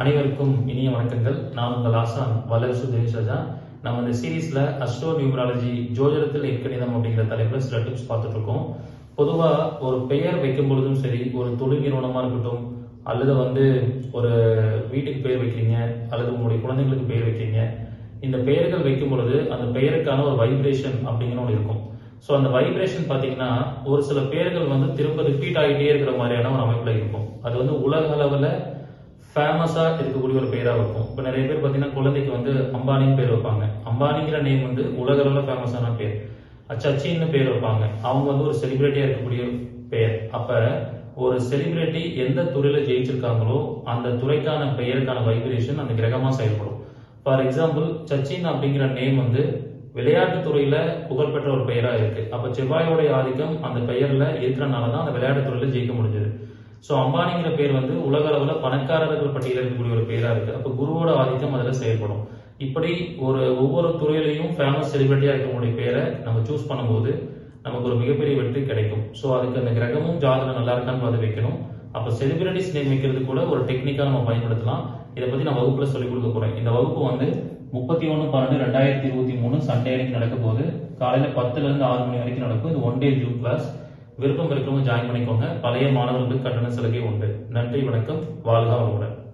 அனைவருக்கும் இனிய வணக்கங்கள். நான் உங்கள் ஆசான் வல்லரசு தேவிசஜா. நம்ம இந்த சீரீஸ்ல அஸ்ட்ரோ நியூமராலஜி ஜோதிடத்தில் எண்கணிதம் அப்படிங்கிற தலைப்புல சில டிப்ஸ் பார்த்துட்டு இருக்கோம் பொதுவா ஒரு பெயர் வைக்கும் பொழுதும் சரி ஒரு தொழில் நிறுவனமா இருக்கட்டும் அல்லது வந்து ஒரு வீட்டுக்கு பெயர் வைக்கிறீங்க அல்லது உங்களுடைய குழந்தைங்களுக்கு பெயர் வைக்கிறீங்க. இந்த பெயர்கள் வைக்கும் பொழுது அந்த பெயருக்கான ஒரு வைப்ரேஷன் அப்படிங்கிற ஒன்று இருக்கும். ஸோ அந்த வைப்ரேஷன் பார்த்தீங்கன்னா ஒரு சில பேர்கள் வந்து திரும்ப ரிப்பீட் ஆகிட்டே இருக்கிற மாதிரியான ஒரு அமைப்பில் இருக்கும். அது வந்து உலக அளவில் ஃபேமஸாக இருக்கக்கூடிய ஒரு பேராக இருக்கும் இப்போ நிறைய பேர் பார்த்தீங்கன்னா குழந்தைக்கு வந்து அம்பானின்னு பேர் வைப்பாங்க. அம்பானிங்கிற நேம் வந்து உலக அளவில் ஃபேமஸான பேர். சச்சின்னு பேர் வைப்பாங்க. அவங்க வந்து ஒரு செலிபிரிட்டியாக இருக்கக்கூடிய பெயர் அப்போ ஒரு செலிபிரிட்டி எந்த துறையில் ஜெயிச்சிருக்காங்களோ அந்த துறைக்கான பெயருக்கான வைப்ரேஷன் அந்த கிரகமாக செயல்படும். ஃபார் எக்ஸாம்பிள் சச்சின் அப்படிங்கிற நேம் வந்து விளையாட்டு துறையில புகழ்பெற்ற ஒரு பெயராக இருக்கு. அப்போ செவ்வாயோடைய ஆதிக்கம் அந்த பெயரில் இருக்கிறனால தான் அந்த விளையாட்டு துறையில் ஜெயிக்க முடிஞ்சது. ஸோ அம்பானிங்கிற பேர் வந்து உலக அளவில் பணக்காரர்கள் பட்டியலில் இருக்கக்கூடிய ஒரு பேராக இருக்குது அப்போ குருவோட ஆதிக்கம் அதில் செயல்படும். இப்படி ஒரு ஒவ்வொரு துறையிலையும் ஃபேமஸ் செலிபிரிட்டியாக இருக்கக்கூடிய பேரை நம்ம சூஸ் பண்ணும்போது நமக்கு ஒரு மிகப்பெரிய வெற்றி கிடைக்கும். ஸோ அதுக்கு அந்த கிரகமும் ஜாதகம் நல்லா இருக்கான்னு பார்த்து வைக்கணும். அப்போ செலிபிரிட்டிஸ் நேம் வைக்கிறது கூட ஒரு டெக்னிக்காக நம்ம பயன்படுத்தலாம். இதை பற்றி நான் வகுப்பில் சொல்லிக் கொடுக்க போகிறேன் இந்த வகுப்பு வந்து முப்பத்தி ஒன்று பன்னெண்டு ரெண்டாயிரத்தி இருபத்தி மூணு சண்டே அன்னைக்கு நடக்க போகுது. காலையில் பத்துலேருந்து ஆறு மணி வரைக்கும் நடக்கும். இது ஒன் டே ஜூம் கிளாஸ் விருப்பம் இருக்கிறவங்க ஜாயின் பண்ணிக்கோங்க. பழைய மாணவர்களுக்கு கட்டண சலுகை உண்டு. நன்றி வணக்கம். வாழ்க வளமுடன்.